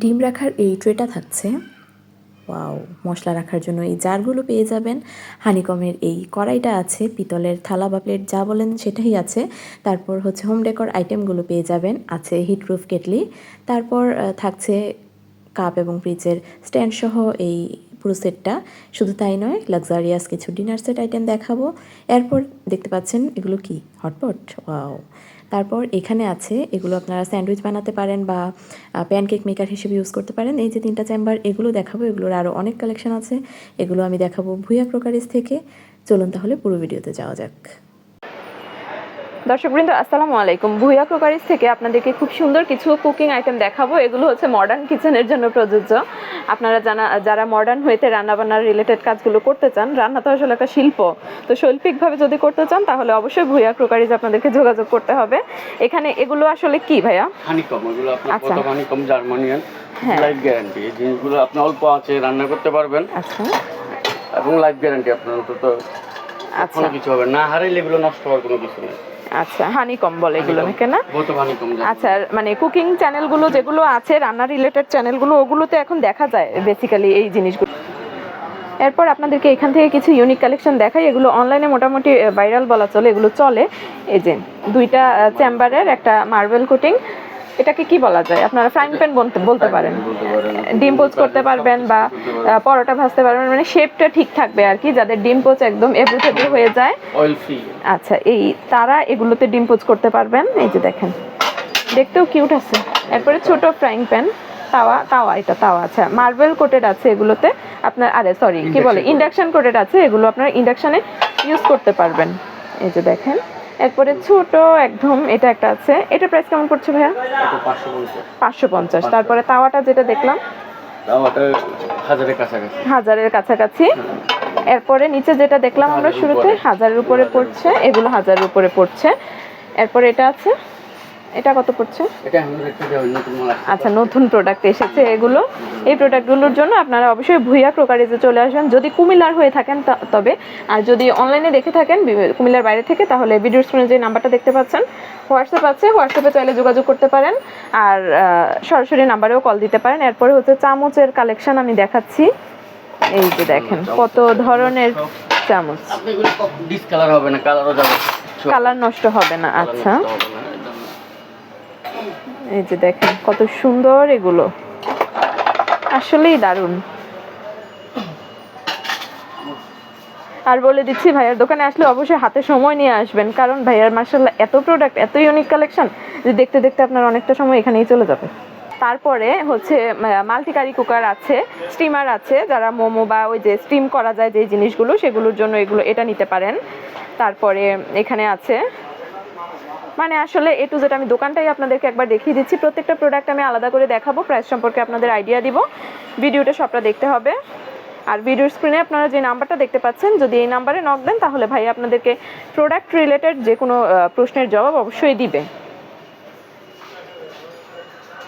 ডিম রাখার এই ট্রেটা থাকছে। ওয়াও মশলা রাখার জন্য এই জারগুলো পেয়ে যাবেন। হানিকমের এই কড়াইটা আছে, পিতলের থালা বা প্লেট যা বলেন সেটাই আছে। তারপর হচ্ছে হোম ডেকর আইটেমগুলো পেয়ে যাবেন, আছে হিটপ্রুফ কেটলি। তারপর থাকছে কাপ এবং ফ্রিজের স্ট্যান্ড সহ এই পুরো সেটটা শুধু তাই নয় লাক্সারিয়াস কিছু ডিনার সেট আইটেম দেখাবো। এরপর দেখতে পাচ্ছেন এগুলো কি? হটপট ওয়াও তারপর এখানে আছে, এগুলো আপনারা স্যান্ডউইচ বানাতে পারেন বা প্যানকেক মেকার হিসেবে ইউজ করতে পারেন। এই যে তিনটা চেম্বার, এগুলো দেখাবো, এগুলোর আরও অনেক কালেকশন আছে। এগুলো আমি দেখাবো ভুয়া ক্রোকারিজ থেকে। চলুন তাহলে পুরো ভিডিওতে যাওয়া যাক। দর্শকবৃন্দ আসসালামু আলাইকুম। ভুইয়া ক্রোকারিজ থেকে আপনাদেরকে খুব সুন্দর কিছু কুকিং আইটেম দেখাবো। এগুলো হচ্ছে মডার্ন কিচেনের জন্য প্রযোজ্য। আপনারা জানা যারা মডার্ন হইতে রান্নাবান্নার রিলেটেড কাজগুলো করতে চান রান্না তো আসলে একটা শিল্প। তো শৈল্পিকভাবে যদি করতে চান তাহলে অবশ্যই ভুইয়া ক্রোকারিজ আপনাদেরকে যোগাযোগ করতে হবে। এখানে এগুলো আসলে কি ভাইয়া? হানিকম এগুলো আপনার আচ্ছা। হানিকম জার্মানিয়ান। লাইফ গ্যারান্টি এই জিনিসগুলো আপনি অল্প আছে রান্না করতে পারবেন। আচ্ছা। এবং লাইফ গ্যারান্টি আপনার অন্তত আচ্ছা। কোনো কিছু হবে না হারাইলে এগুলো নষ্ট হওয়ার কোনো কিছু নেই। আচ্ছা হানি কম বলে এগুলো নাকি না? হানিকম আচ্ছা মানে কুকিং চ্যানেলগুলো যেগুলো আছে রান্না রিলেটেড চ্যানেলগুলো ওগুলোতে এখন দেখা যায় বেসিক্যালি এই জিনিসগুলো। এরপর আপনাদেরকে এখান থেকে কিছু ইউনিক কালেকশন দেখাই। এগুলো অনলাইনে মোটামুটি ভাইরাল বলা চলে এগুলো চলে। এই যে দুইটা চেম্বারের একটা মার্বেল কোটিং এটাকে কি বলা যায়? আপনারা ফ্রাইং প্যান বলতে বলতে পারেন। ডিম পোচ করতে পারবেন বা পরোটা ভাজতে পারবেন মানে শেপটা ঠিক থাকবে আর কি যাদের ডিম পোচ একদম এভরিথেবল হয়ে যায়। অয়েল ফ্রি আচ্ছা এই তারা এগুলোতে ডিম পোচ করতে পারবেন। এই যে দেখেন দেখতেও কিউট আছে। এরপরে ছোট ফ্রাইং প্যান তাওয়া তাওয়া এটা তাওয়া আছে। মার্বেল কোটেড আছে এগুলোতে। আপনার আরে সরি কি বলে? ইন্ডাকশন কোটেড আছে এগুলো আপনার ইন্ডাকশনে ইউজ করতে পারবেন। এই যে দেখেন। এরপরে ছোট একদম এটা একটা আছে। এটা প্রাইস কেমন পড়ছে ভাইয়া? পাঁচশো পঞ্চাশ। তারপরে তাওয়াটা যেটা দেখলাম? তাও হাজারের কাছাকাছি। হাজারের কাছাকাছি। এরপরে নিচে যেটা দেখলাম আমরা শুরুতে হাজারের উপরে পড়ছে এগুলো হাজারের উপরে পড়ছে। এরপরে এটা আছে? এটা কত পড়ছে? আচ্ছা নতুন প্রোডাক্ট এসেছে এগুলো। এই প্রোডাক্টগুলোর জন্য আপনারা অবশ্যই ভুইয়া ক্রোকারিজে চলে আসবেন। যদি কুমিল্লার হয়ে থাকেন তবে আর যদি অনলাইনে দেখে থাকেন কুমিল্লার বাইরে থেকে তাহলে ভিডিও স্ক্রিনে যে নাম্বারটা দেখতে পাচ্ছেন হোয়াটসঅ্যাপ আছে। হোয়াটসঅ্যাপে চাইলে যোগাযোগ করতে পারেন। আর সরাসরি নাম্বারেও কল দিতে পারেন। এরপরে হচ্ছে চামচের কালেকশন আমি দেখাচ্ছি। এই যে দেখেন কত ধরনের চামচ। আপনি এগুলো ডিসকালার হবে না? কালারও যাবে। কালার নষ্ট হবে না আচ্ছা। এই যে দেখেন, কত সুন্দর এগুলো। আসলেই দারুণ। আর বলে দিচ্ছি, ভাইয়ার দোকানে আসলে অবশ্যই হাতে সময় নিয়ে আসবেন, কারণ ভাইয়ার মার্শাল্লাহ এত প্রোডাক্ট এত ইউনিক কালেকশন যে দেখতে দেখতে আপনার অনেকটা সময় এখানেই চলে যাবে। তারপরে হচ্ছে মাল্টি কারি কুকার আছে স্টিমার আছে, যারা মোমো বা ওই যে স্টিম করা যায় যে জিনিসগুলো, সেগুলোর জন্য এগুলো, এটা নিতে পারেন। তারপরে এখানে আছে মানে আসলে এ টু জেড আমি দোকানটাই আপনাদেরকে একবার দেখিয়ে দিচ্ছি। প্রত্যেকটা প্রোডাক্ট আমি আলাদা করে দেখাবো প্রাইস সম্পর্কে আপনাদের আইডিয়া দিব। ভিডিওটা সবটা দেখতে হবে। আর ভিডিওর স্ক্রিনে আপনারা যে নাম্বারটা দেখতে পাচ্ছেন, যদি এই নাম্বারে নক দেন, তাহলে ভাই আপনাদেরকে প্রোডাক্ট রিলেটেড যে কোনো প্রশ্নের জবাব অবশ্যই দিবে।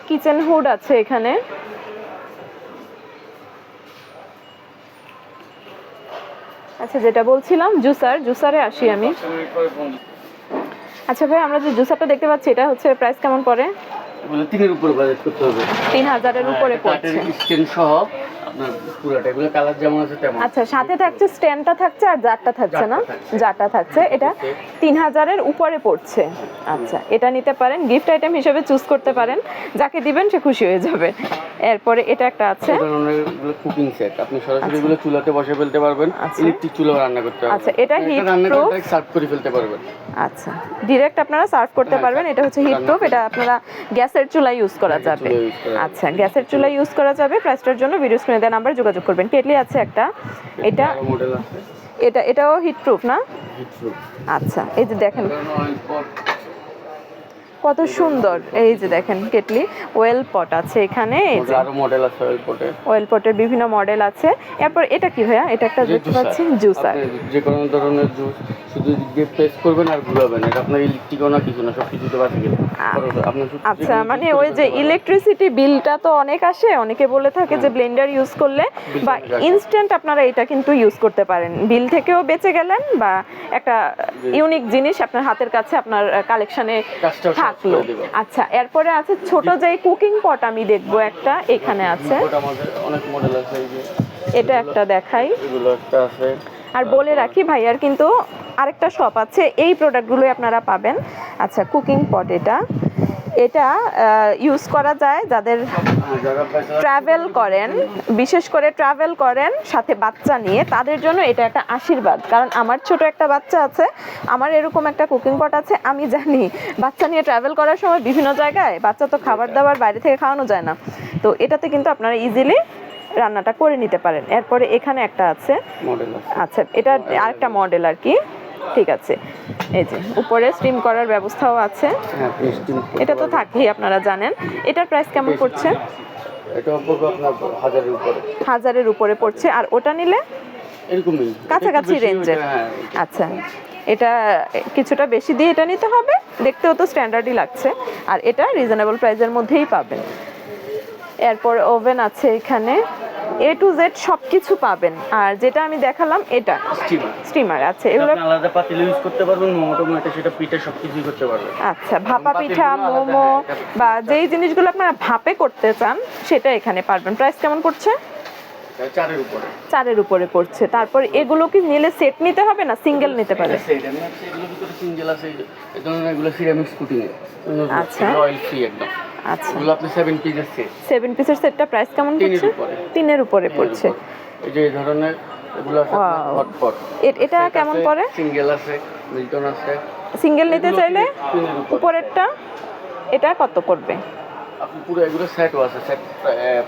কিচেন হুড আছে এখানে। আচ্ছা যেটা বলছিলাম, জুসার, জুসারে আসি আমি। আচ্ছা ভাই আমরা যে জুসারটা দেখতে পাচ্ছি এটা হচ্ছে প্রাইস কেমন পড়ে? মানে তিনের উপরে বাজেট করতে হবে। তিন হাজারের উপরে পড়ছে। স্ট্যান্ড সহ আপনার পুরোটা এগুলো কালার যেমন আছে তেমন। আচ্ছা সাথে থাকছে স্ট্যান্ডটা থাকছে আর জারটা থাকছে না? জারটা জারটা থাকছে। এটা? তিন হাজারের উপরে পড়ছে। আচ্ছা এটা নিতে পারেন গিফট আইটেম হিসেবে চুজ করতে পারেন। যাকে দিবেন সে খুশি হয়ে যাবে। এরপরে এটা একটা আছে। কুকিং সেট আপনি সরাসরি এগুলো চুলাতে বসে ফেলতে পারবেন আচ্ছা। ইলেকট্রিক চুলাও রান্না করতে পারবেন। আচ্ছা, এটা proof? করে সার্ভ করে ফেলতে পারবেন। আচ্ছা ডিরেক্ট আপনারা সার্ভ করতে হ্যাঁ, পারবেন। এটা হচ্ছে হিট প্রুফ এটা আপনারা গ্যাসের চুলায় ইউজ করা যাবে। আচ্ছা গ্যাসের চুলায় ইউজ করা যাবে। প্রাইসটার জন্য ভিডিও স্ক্রিনে দেওয়া নাম্বার যোগাযোগ করবেন। কেটলি আছে একটা। এটা মডেল আছে। এটা এটাও হিট প্রুফ না? হিট প্রুফ আচ্ছা এই যে দেখেন। কত সুন্দর। এই যে দেখেন কেটলি ওয়েল পট আছে এখানে মডেল আছে ওয়েল পটের। বিভিন্ন মডেল আছে। এরপর এটা কি ভাইয়া? এটা একটা দেখতে পাচ্ছি জুসার যে কোনো ধরনের জুস শুধু দিয়ে প্রেস করবেন আর ঘুরাবেন এটা আপনার ইলেকট্রিকও না কিছু না সব কিছুতে বাঁচে গেছে আচ্ছা মানে ওই যে। ইলেকট্রিসিটি বিলটা তো অনেক আসে অনেকে বলে থাকে যে ব্লেন্ডার ইউজ করলে বা ইনস্ট্যান্ট আপনারা এটা কিন্তু ইউজ করতে পারেন। বিল থেকেও বেঁচে গেলেন বা একটা ইউনিক জিনিস আপনার হাতের কাছে আপনার কালেকশনে থাকল। আচ্ছা এরপরে আছে ছোট যে কুকিং পট আমি দেখব একটা এখানে আছে। অনেক মডেল আছে এটা একটা দেখাই। এগুলো একটা আছে। আর বলে রাখি ভাইয়ার কিন্তু আরেকটা শপ আছে এই প্রোডাক্টগুলোই আপনারা পাবেন। আচ্ছা কুকিং পট এটা। এটা ইউজ করা যায় যাদের ট্রাভেল করেন বিশেষ করে ট্রাভেল করেন সাথে বাচ্চা নিয়ে তাদের জন্য এটা একটা আশীর্বাদ। কারণ আমার ছোট একটা বাচ্চা আছে আমার এরকম একটা কুকিং পট আছে আমি জানি বাচ্চা নিয়ে ট্রাভেল করার সময় বিভিন্ন জায়গায় বাচ্চা তো খাবার দাবার বাইরে থেকে খাওয়ানো যায় না। তো এটাতে কিন্তু আপনারা ইজিলি রান্নাটা করে নিতে পারেন। এরপরে এখানে একটা আছে। আচ্ছা এটা আরেকটা মডেল আর কি। ঠিক আছে। এই যে উপরে স্টিম করার ব্যবস্থাও আছে। হ্যাঁ এটা তো থাকবেই আপনারা জানেন। এটার প্রাইস কেমন পড়ছে? এটা হাজারের উপরে। হাজারের উপরে পড়ছে। আর ওটা নিলে? এরকমই। কাছাকাছি রেঞ্জের হ্যাঁ আচ্ছা। এটা কিছুটা বেশি দিয়ে এটা নিতে হবে। দেখতেও তো স্ট্যান্ডার্ডই লাগছে। আর এটা রিজনেবল প্রাইসের মধ্যেই পাবেন। এরপর ওভেন আছে এখানে। এ টু জেড সব কিছু পাবেন। আর যেটা আমি দেখালাম এটা স্টিমার আছে। এগুলো আপনি আলাদা পাতিল ইউজ করতে পারবেন মোমো টোমো এটা সেটা পিঠে সব কিছুই করতে পারবেন। আচ্ছা ভাপা পিঠা মোমো হ্যাঁ, বা যেই জিনিসগুলো আপনারা ভাপে করতে চান সেটা এখানে পারবেন। প্রাইস কেমন পড়ছে? চারের উপরে। চারের উপরে পড়ছে। তারপর এগুলো কি নিলে সেট নিতে হবে না সিঙ্গেল নিতে পারে সিঙ্গেল আছে এগুলো আচ্ছা। অয়েল ফ্রি একদম। আচ্ছা। এগুলো আপনি সেভেন পিসের সেট সেভেন পিসের সেটটা প্রাইস কেমন পড়ছে? তিনের উপরে পড়ছে। এই যে এই ধরনের এগুলো হটপট এটা কেমন পড়ে? সিঙ্গেল আছে মিল্টন আছে। সিঙ্গেল নিতে চাইলে উপরেরটা এটা কত পড়বে? পুরো এগুলো সেটও আছে সেট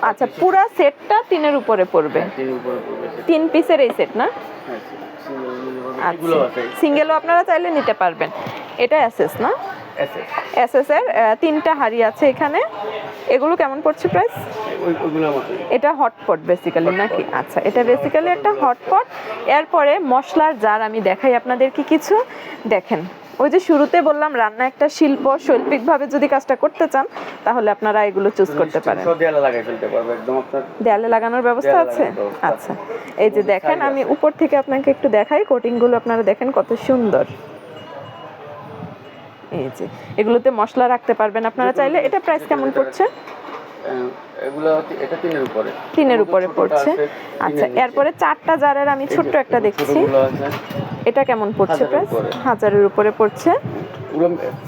আচ্ছা পুরো সেটটা তিনের উপরে পড়বে। set। তিন পিসের এই সেট না? হ্যাঁ, পারবেন। এগুলো আচ্ছা সিঙ্গেলও আপনারা চাইলে নিতে পারবেন। এটা অ্যাসেস না? এসএস। এর আহ, তিনটা হাড়ি আছে এখানে। এগুলো কেমন পড়ছে প্রাইস এটা হটপট বেসিক্যালি নাকি? আচ্ছা এটা বেসিক্যালি একটা হটপট এরপরে মশলার জার আমি দেখাই আপনাদেরকে কিছু। দেখেন ওই যে শুরুতে বললাম রান্না একটা শিল্প শৈল্পিকভাবে যদি কাজটা করতে চান তাহলে আপনারা এগুলো চুজ করতে পারেন। দেয়ালে লাগানোর ব্যবস্থা আছে? আচ্ছা এই যে দেখেন আমি উপর থেকে আপনাকে একটু দেখাই কোটিংগুলো আপনারা দেখেন কত সুন্দর। এই যে এগুলোতে মশলা রাখতে পারবেন আপনারা চাইলে। এটা প্রাইস কেমন পড়ছে? এগুলো এটা তিনের উপরে। তিনের উপরে পড়ছে। আচ্ছা এরপরে চারটা জারের আমি ছোট্ট একটা দেখছি। এটা কেমন পড়ছে প্রাইস হাজারের উপরে পড়ছে।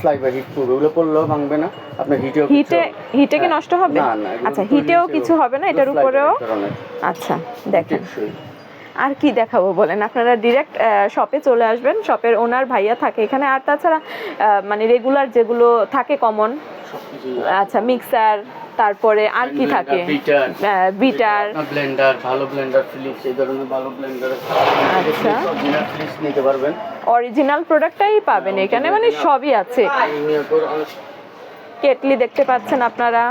ফ্লাই হিট করবে ওগুলো পড়লেও ভাঙবে না। আপনার হিটেও হিটে হিটে কি হ্যাঁ, নষ্ট হবে? আচ্ছা হিটেও কিছু হবে। না? এটার উপরেও? আচ্ছা দেখেন। আর কি দেখাবো বলেন? আপনারা ডিরেক্ট শপে চলে আসবেন। শপের ওনার ভাইয়া থাকে এখানে। আর তাছাড়া মানে রেগুলার যেগুলো থাকে কমন আচ্ছা মিক্সার তারপরে আর কি থাকে? বিটার ব্লেন্ডার ভালো ব্লেন্ডার ফিলিপস এই ধরনের ভালো ব্লেন্ডার আচ্ছা। নিতে পারবেন। অরিজিনাল প্রোডাক্টটাই পাবেন এখানে মানে সবই আছে। কেটলি দেখতে পাচ্ছেন আপনারা।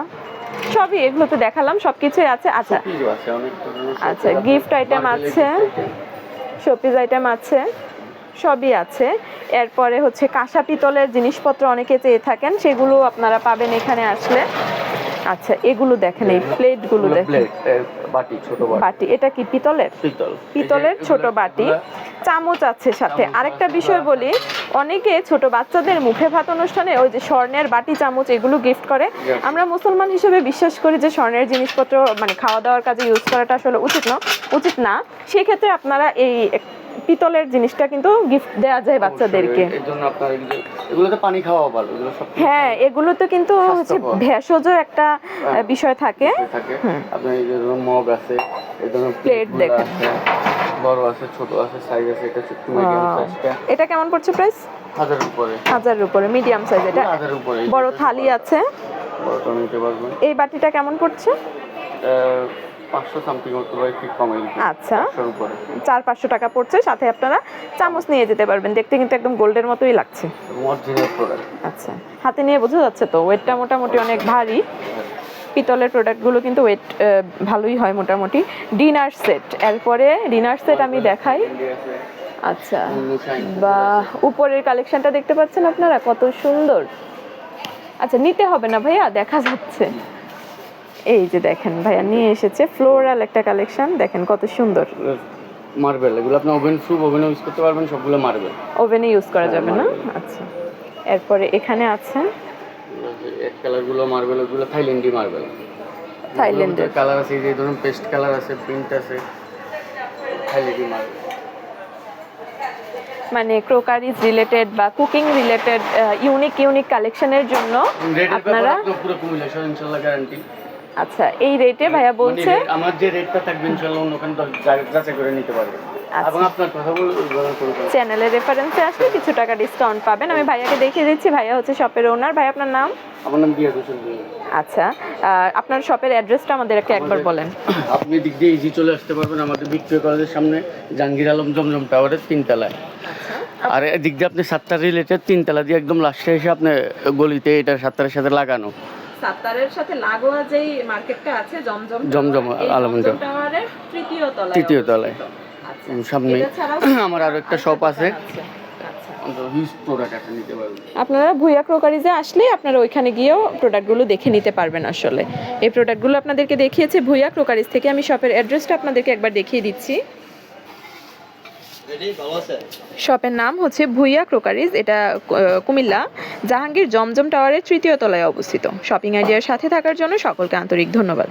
সবই এগুলো তো দেখালাম সবকিছুই আছে। আচ্ছা। আচ্ছা, গিফট আইটেম আছে। শোপিস আইটেম আছে। সবই আছে। এরপরে হচ্ছে কাঁসা পিতলের জিনিসপত্র অনেকে চেয়ে থাকেন সেগুলো আপনারা পাবেন এখানে আসলে। আচ্ছা এগুলো দেখেন এই প্লেটগুলো দেখেন। বাটি ছোট বাটি। বাটি এটা কি পিতলের? পিতল। পিতলের ছোট বাটি। চামচ আছে সাথে। আরেকটা বিষয় বলি অনেকে ছোট বাচ্চাদের মুখে ভাত অনুষ্ঠানে ওই যে স্বর্ণের বাটি চামচ এগুলো গিফট করে। আমরা মুসলমান হিসেবে বিশ্বাস করি যে স্বর্ণের জিনিসপত্র মানে খাওয়া দাওয়ার কাজে ইউজ করাটা আসলে উচিত না উচিত না। সেক্ষেত্রে আপনারা এই পিতলের জিনিসটা কিন্তু গিফট দেওয়া যায় বাচ্চাদেরকে। আপনার এগুলো এগুলোতে পানি খাওয়া ভালো এগুলো সব হ্যাঁ এগুলোতে কিন্তু হচ্ছে ভেষজ একটা বিষয় থাকে। আপনার মগ আছে প্লেটগুলো দেখেন। বড় আছে ছোট আছে সাইজ আছে এটা ছোট্ট মিডিয়াম সাইজটা এটা কেমন পড়ছে প্রাইস হাজার উপরে। হাজারের উপরে মিডিয়াম সাইজ এটা। হাজার উপরে বড় থালি আছে। বড়টা নিতে পারবেন এই বাটিটা কেমন পড়ছে? পাঁচশো সামথিং হতে পারে ঠিক কমে আচ্ছা। উপরে। চার পাঁচশো টাকা পড়ছে। সাথে আপনারা চামচ নিয়ে যেতে পারবেন। দেখতে কিন্তু একদম গোল্ডের মতোই লাগছে। আচ্ছা। হাতে নিয়ে বোঝা যাচ্ছে তো ওয়েটটা মোটামুটি অনেক ভারী। পিতলের প্রোডাক্টগুলো কিন্তু ওয়েট ভালোই হয় মোটামুটি। ডিনার সেট এরপরে ডিনার সেট আমি দেখাই। আচ্ছা বা উপরের কালেকশনটা দেখতে পাচ্ছেন আপনারা? কত সুন্দর। আচ্ছা নিতে হবে না ভাইয়া দেখা যাচ্ছে। এই যে দেখেন ভাইয়া নিয়ে এসেছে ফ্লোরাল একটা কালেকশন দেখেন কত সুন্দর। মার্বেল এগুলো আপনি ওভেন প্রুফ ওভেনে ইউজ করতে পারবেন সবগুলো মার্বেল ওভেনে ইউজ করা যাবে না? আচ্ছা। এরপরে এখানে আছে এক কালারগুলো মার্বেল ওগুলো থাইল্যান্ডি মার্বেল থাইল্যান্ডের। কালার আছে যে ধরুন পেস্ট কালার আছে প্রিন্ট আছে থাইল্যান্ডি মার্বেল মানে ক্রোকারিজ রিলেটেড বা কুকিং রিলেটেড ইউনিক ইউনিক কালেকশনের জন্য আপনারা পুরো কুমিল্লা শহর ইনশাল্লাহ গ্যারান্টি আচ্ছা এই রেটে ভাইয়া বলছে আমার যে রেটটা থাকবে ইনশাল্লাহ অন্য ওখানে যাচাই করে নিতে পারবে। এবং আপনার কথা চ্যানেলের রেফারেন্সে আসলে কিছু টাকা ডিসকাউন্ট পাবেন। আমি ভাইয়াকে দেখিয়ে দিচ্ছি। ভাইয়া হচ্ছে শপের ওনার ভাই আপনার নাম? আমার নাম দিয়া হোসেন আচ্ছা। আপনার শপের অ্যাড্রেসটা আমাদেরকে একবার বলেন। আপনি দিক দিয়ে ইজি চলে আসতে পারবেন আমাদের ভিক্টোরিয়া কলেজের সামনে জাহাঙ্গীর আলম জমজম টাওয়ারের তিনতলায়। আর এদিক দিয়ে আপনি সাতটা রিলেটেড তিনতলা দিয়ে একদম লাস্টে এসে আপনি গলিতে এটা সাতটার সাথে লাগানো। সাত্তারের সাথে লাগোয়া যেই মার্কেটটা আছে জমজম জমজম টাওয়ারের তৃতীয় তলায় তৃতীয় তলায়। সামনে। আমার আরও একটা শপ আছে। আচ্ছা। হিউজ প্রোডাক্ট আছে নিতে পারবেন। আপনারা ভুইয়া ক্রোকারিজে আসলে আপনারা ওইখানে গিয়েও প্রোডাক্টগুলো দেখে নিতে পারবেন আসলে। এই প্রোডাক্টগুলো আপনাদেরকে দেখিয়েছে ভুইয়া ক্রোকারিজ থেকে। আমি শপের অ্যাড্রেসটা আপনাদেরকে একবার দেখিয়ে দিচ্ছি। শপের নাম হচ্ছে ভুইয়া ক্রোকারিজ। এটা কুমিল্লা জাহাঙ্গীর জমজম টাওয়ারের তৃতীয় তলায় অবস্থিত। শপিং আইডিয়ার সাথে থাকার জন্য সকলকে আন্তরিক ধন্যবাদ।